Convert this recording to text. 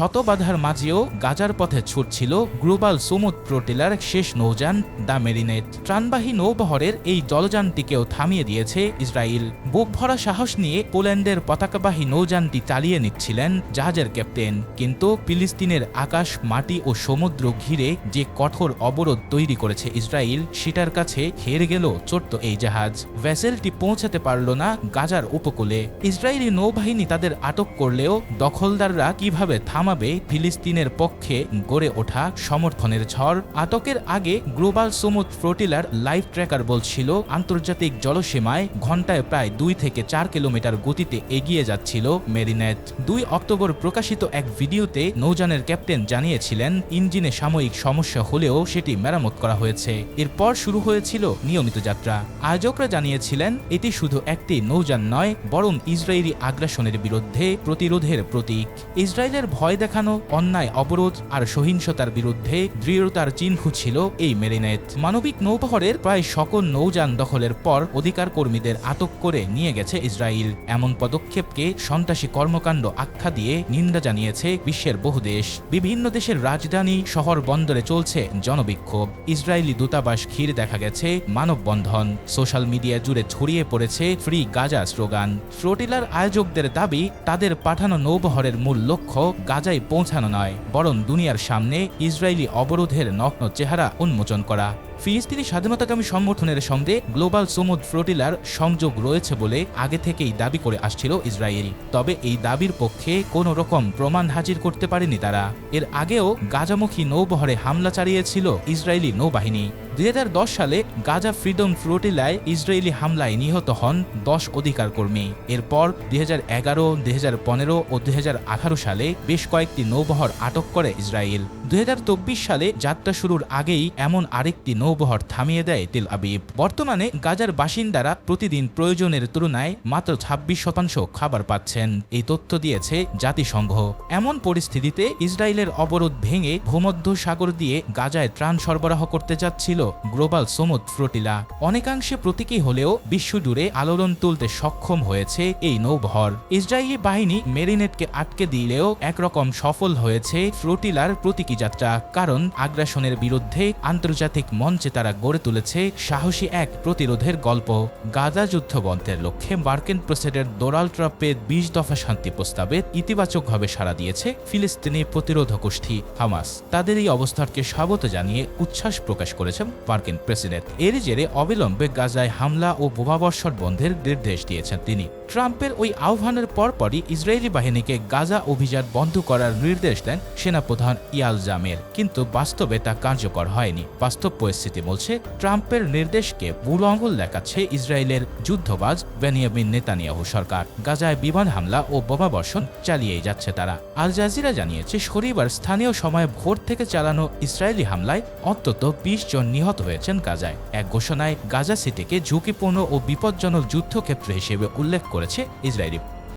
শত বাধার মাঝেও গাজার পথে ছুটছিল গ্লোবাল সুমুদ প্রোটিলার শেষ নৌযান দ্য মেরিনেট। ত্রাণবাহী নৌবহরের এই জলযানটিকেও থামিয়ে দিয়েছে ইসরায়েল। বুক ভরা সাহস নিয়ে পোল্যান্ডের পতাকাবাহী নৌযানটি চালিয়ে নিচ্ছিলেন জাহাজের ক্যাপ্টেন। কিন্তু ফিলিস্তিনের আকাশ, মাটি ও সমুদ্র ঘিরে যে কঠোর অবরোধ তৈরি করেছে ইসরায়েল, সেটার কাছে হেরে গেল ছোট্ট এই জাহাজ। ভেসেলটি পৌঁছাতে পারল না গাজার উপকূলে। ইসরায়েলি নৌবাহিনী তাদের আটক করলেও দখলদাররা কীভাবে থামাবে ফিলিস্তিনের পক্ষে গড়ে ওঠা সমর্থনের ঝড় আটকের আগে গ্লোবাল সমুদ ফ্লোটিলার লাইভ ট্র্যাকার বলছিল, আন্তর্জাতিক জলসীমায় ঘন্টায় প্রায় দুই থেকে চার কিলোমিটার গতিতে এগিয়ে যাচ্ছিল মেরিনেট। দুই অক্টোবর প্রকাশিত এক ভিডিওতে নৌযানের ক্যাপ্টেন জানিয়েছিলেন, ইঞ্জিনে সাময়িক সমস্যা হলেও সেটি মেরামত করা হয়েছে। এরপর শুরু হয়েছিল নিয়মিত যাত্রা। আয়োজকরা জানিয়েছিলেন, এটি শুধু একটি নৌযান নয়, বরং ইসরায়েলি আগ্রাসনের বিরুদ্ধে প্রতিরোধের প্রতীক। ইসরায়েলের ভয় দেখানো, অন্যায়, অবরোধ আর সহিংসতার বিরুদ্ধে দৃঢ়তার চিহ্ন ছিল এই মেরিনেট। মানবিক নৌবহরের প্রায় সকল নৌযান দখলের পর অধিকার কর্মীদের আটক করে নিয়ে গেছে ইসরায়েল। এমন পদক্ষেপকে সন্ত্রাসী কর্মকাণ্ড আখ্যা দিয়ে নিন্দা জানিয়েছে বিশ্বের বহু দেশ। বিভিন্ন দেশের রাজধানী শহর বন্দরে চলছে জনবিক্ষোভ। ইসরায়েলি দূতাবাস ঘিরে দেখা গেছে মানববন্ধন। সোশ্যাল মিডিয়া জুড়ে ছড়িয়ে পড়েছে ফ্রি গাজা স্লোগান। ফ্লোটিলার আয়োজকদের দাবি, তাদের পাঠানো নৌবহরের মূল লক্ষ্য গাজায় পৌঁছানো নয় বরং দুনিয়ার সামনে ইসরায়েলি অবরোধের নগ্ন চেহারা উন্মোচন করা। ফিলিস্তিনি স্বাধীনতাকামী সংগঠনের সঙ্গে গ্লোবাল সমুদ ফ্লোটিলার সংযোগ রয়েছে বলে আগে থেকেই দাবি করে আসছিল ইসরায়েল। তবে এই দাবির পক্ষে কোনো রকম প্রমাণ হাজির করতে পারেনি তারা। এর আগেও গাজামুখী নৌবহরে হামলা চালিয়েছিল ইসরায়েলি নৌবাহিনী। দুই হাজার দশ সালে গাজা ফ্রিডম ফ্লোটিলায় ইসরায়েলি হামলায় নিহত হন দশ অধিকার কর্মী এরপর দুই হাজার এগারো, দুই হাজার পনেরো ও দুই হাজার আঠারো সালে বেশ কয়েকটি নৌবহর আটক করে ইসরায়েল। দুই হাজার চব্বিশ সালে যাত্রা শুরুর আগেই এমন আরেকটি নৌবহর থামিয়ে দেয় তেল আবিব। বর্তমানে গাজার বাসিন্দারা প্রতিদিন প্রয়োজনের তুলনায় মাত্র ছাব্বিশ শতাংশ খাবার পাচ্ছেন। এই তথ্য দিয়েছে জাতিসংঘ। এমন পরিস্থিতিতে ইসরায়েলের অবরোধ ভেঙে ভূমধ্য সাগর দিয়ে গাজায় ত্রাণ সরবরাহ করতে যাচ্ছিল গ্লোবাল সমুদ ফ্লোটিলা। অনেকাংশে প্রতীকী হলেও বিশ্বজুড়ে আলোড়ন তুলতে সক্ষম হয়েছে এই নৌবহর। ইসরায়েলি বাহিনী মেরিনেটকে আটকে দিলেও একরকম সফল হয়েছে ফ্লোটিলার প্রতীকী যাত্রা, কারণ আগ্রাসনের বিরুদ্ধে আন্তর্জাতিক মঞ্চে তারা গড়ে তুলেছে সাহসী এক প্রতিরোধের গল্প। গাজা যুদ্ধ বন্ধের লক্ষ্যে মার্কিন প্রেসিডেন্ট ডোনাল্ড ট্রাম্পের বিশ দফা শান্তি প্রস্তাবে ইতিবাচকভাবে সাড়া দিয়েছে ফিলিস্তিনি প্রতিরোধ গোষ্ঠী হামাস। তাদের এই অবস্থানকে স্বাগত জানিয়ে উচ্ছ্বাস প্রকাশ করেছেন মার্কিন প্রেসিডেন্ট। এর জেরে অবিলম্বে গাজায় হামলা ও বোমাবর্ষণ বন্ধের নির্দেশ দিয়েছেন তিনি। ট্রাম্পের ওই আহ্বানের পরপরই ইসরায়েলি বাহিনীকে গাজা অভিযান বন্ধ করার নির্দেশ দেন সেনাপ্রধান ইয়াল জামের। কিন্তু বাস্তবে তা কার্যকর হয়নি। বাস্তব পরিস্থিতি বলছে, ট্রাম্পের নির্দেশকে বুড়ো আঙুল দেখাচ্ছে ইসরায়েলের যুদ্ধবাজ বেনিয়ামিন নেতানিয়াহু সরকার। গাজায় বিমান হামলা ও বোমাবর্ষণ চালিয়েই যাচ্ছে তারা। আল জাজিরা জানিয়েছে, শনিবার স্থানীয় সময় ভোর থেকে চালানো ইসরায়েলি হামলায় অন্তত বিশ জন নিহত হয়েছেন গাজায়। এক ঘোষণায়, গাজা সিটিকে ঝুঁকিপূর্ণ ও বিপজ্জনক যুদ্ধক্ষেত্র হিসেবে উল্লেখ করেছে ইসরায়েলি